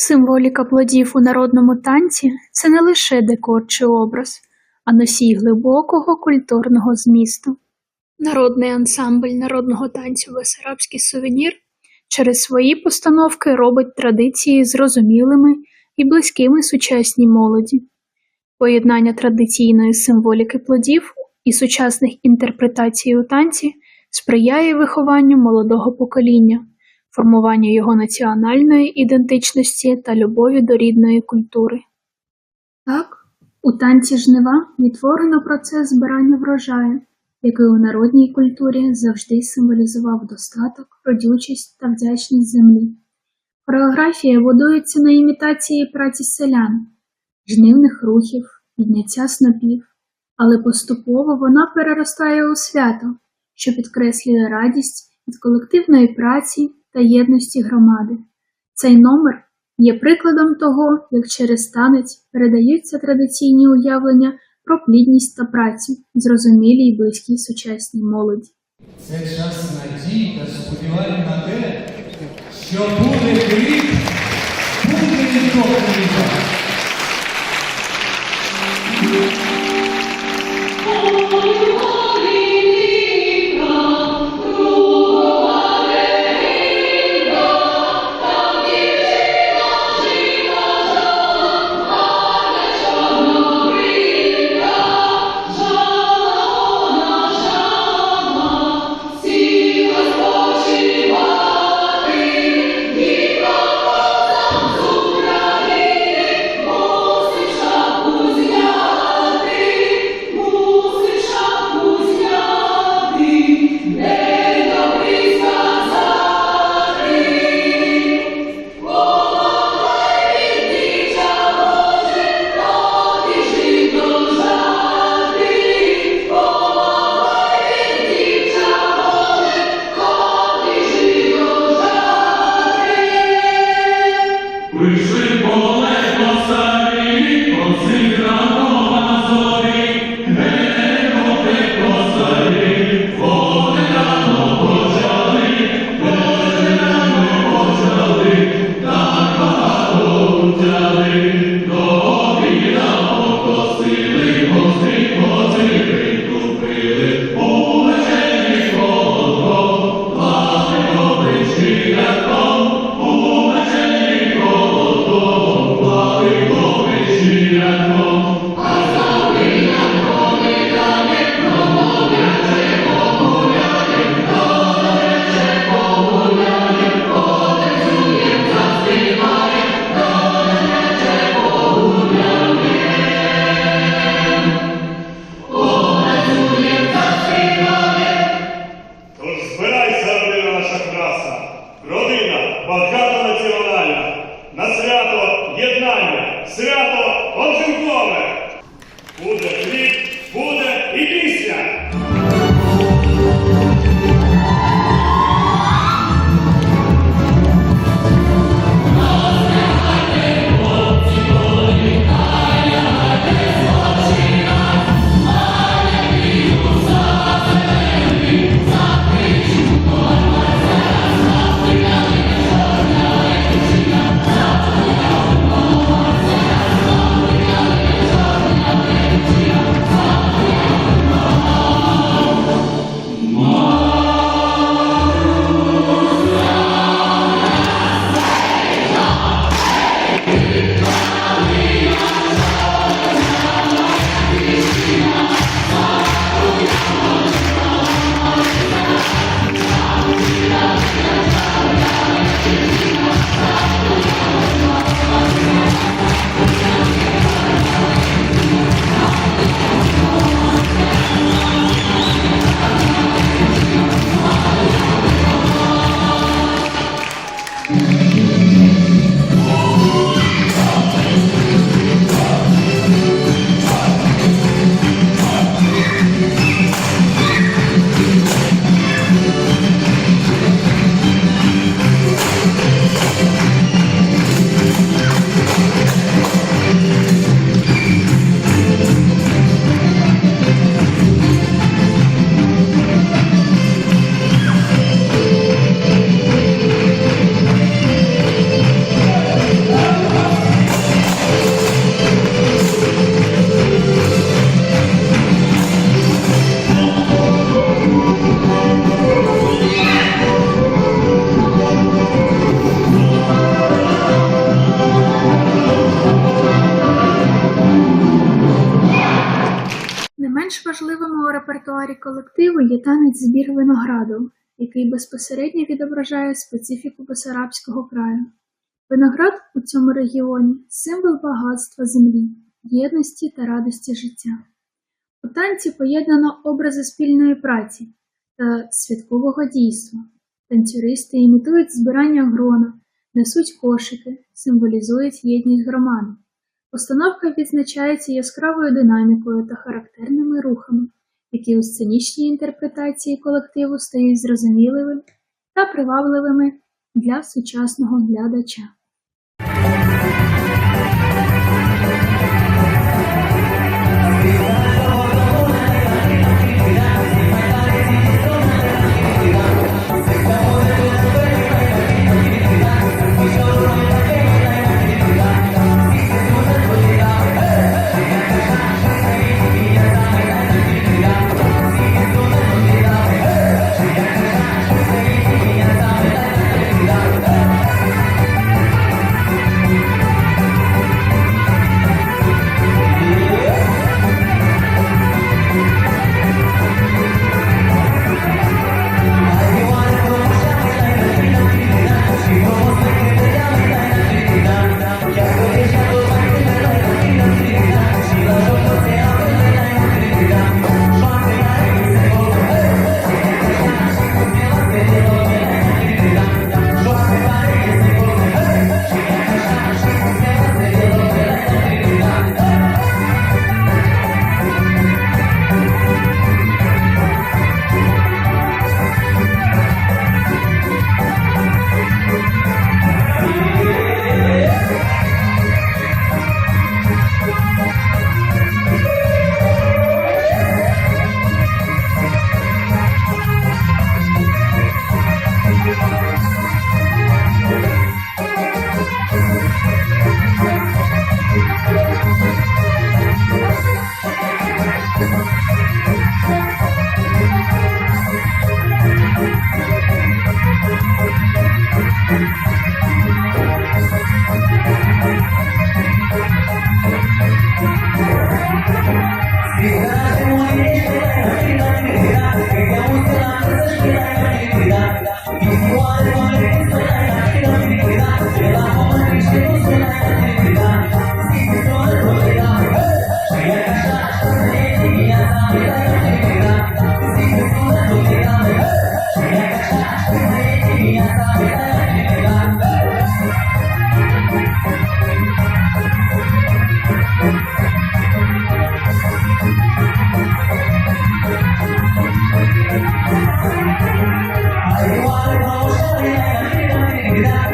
Символіка плодів у народному танці це не лише декор чи образ, а носій глибокого культурного змісту. Народний ансамбль народного танцю Бесарабський сувенір через свої постановки робить традиції зрозумілими і близькими сучасній молоді. Поєднання традиційної символіки плодів і сучасних інтерпретацій у танці сприяє вихованню молодого покоління, формуванню його національної ідентичності та любові до рідної культури. Так, у танці жнива відтворено процес збирання врожаю, який у народній культурі завжди символізував достаток, родючість та вдячність землі. Хореографія будується на імітації праці селян, жнивних рухів, підняття снопів, але поступово вона переростає у свято, що підкреслює радість від колективної праці та єдності громади. Цей номер є прикладом того, як через танець передаються традиційні уявлення про плідність та працю, зрозумілій й близькій сучасній молоді. Це час надії та сподівання на те, що буде крик, буде ніхто родина багатонаціональна, на свято єднання, свято репертуарі колективу є танець збір винограду, який безпосередньо відображає специфіку Бесарабського краю. Виноград у цьому регіоні символ багатства землі, єдності та радості життя. У танці поєднано образи спільної праці та святкового дійства. Танцюристи імітують збирання грона, несуть кошики, символізують єдність громади. Постановка відзначається яскравою динамікою та характерними рухами, які у сценічній інтерпретації колективу стають зрозумілими та привабливими для сучасного глядача.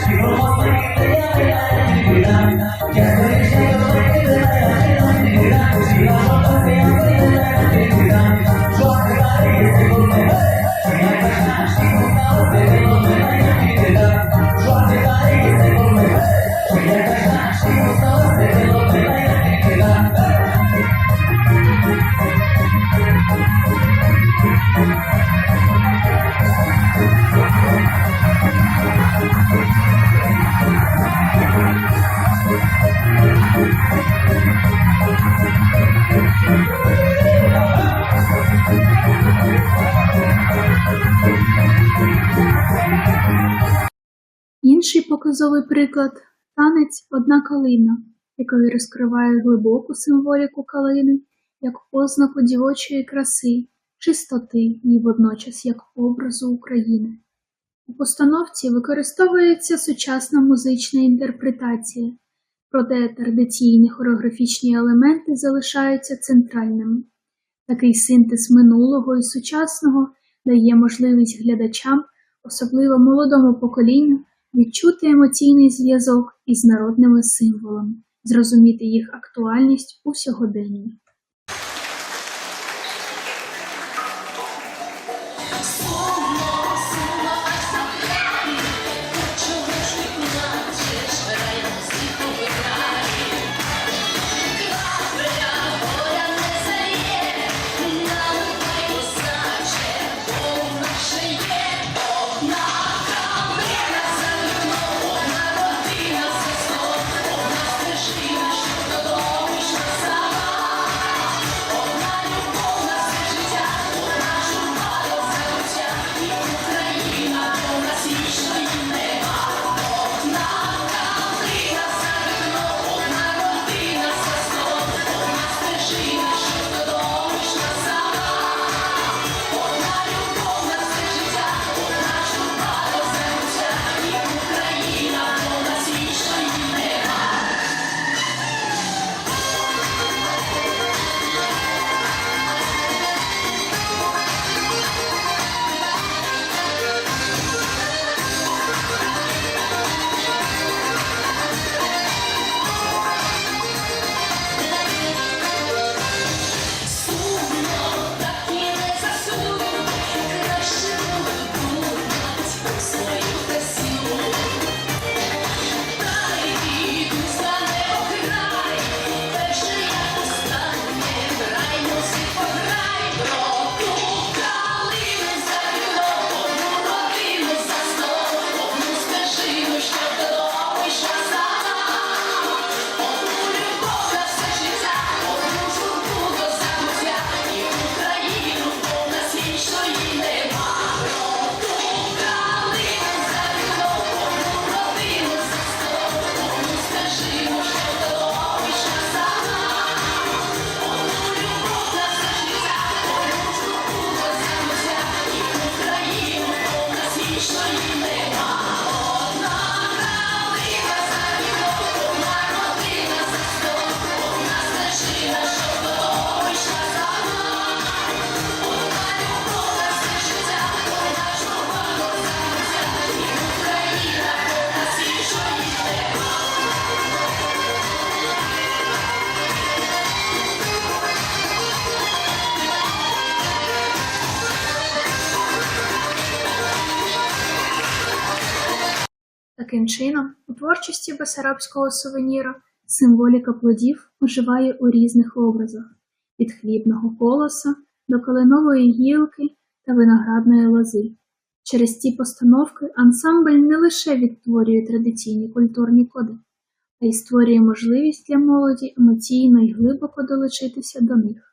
Інший показовий приклад танець одна калина, який розкриває глибоку символіку калини як ознаку дівочої краси, чистоти і водночас як образу України. У постановці використовується сучасна музична інтерпретація, проте традиційні хореографічні елементи залишаються центральними. Такий синтез минулого і сучасного дає можливість глядачам, особливо молодому поколінню, відчути емоційний зв'язок із народними символами, зрозуміти їх актуальність у сьогоденні. Таким чином, у творчості бесарабського сувеніра символіка плодів оживає у різних образах від хлібного колоса до калинової гілки та виноградної лози. Через ці постановки ансамбль не лише відтворює традиційні культурні коди, а й створює можливість для молоді емоційно й глибоко долучитися до них.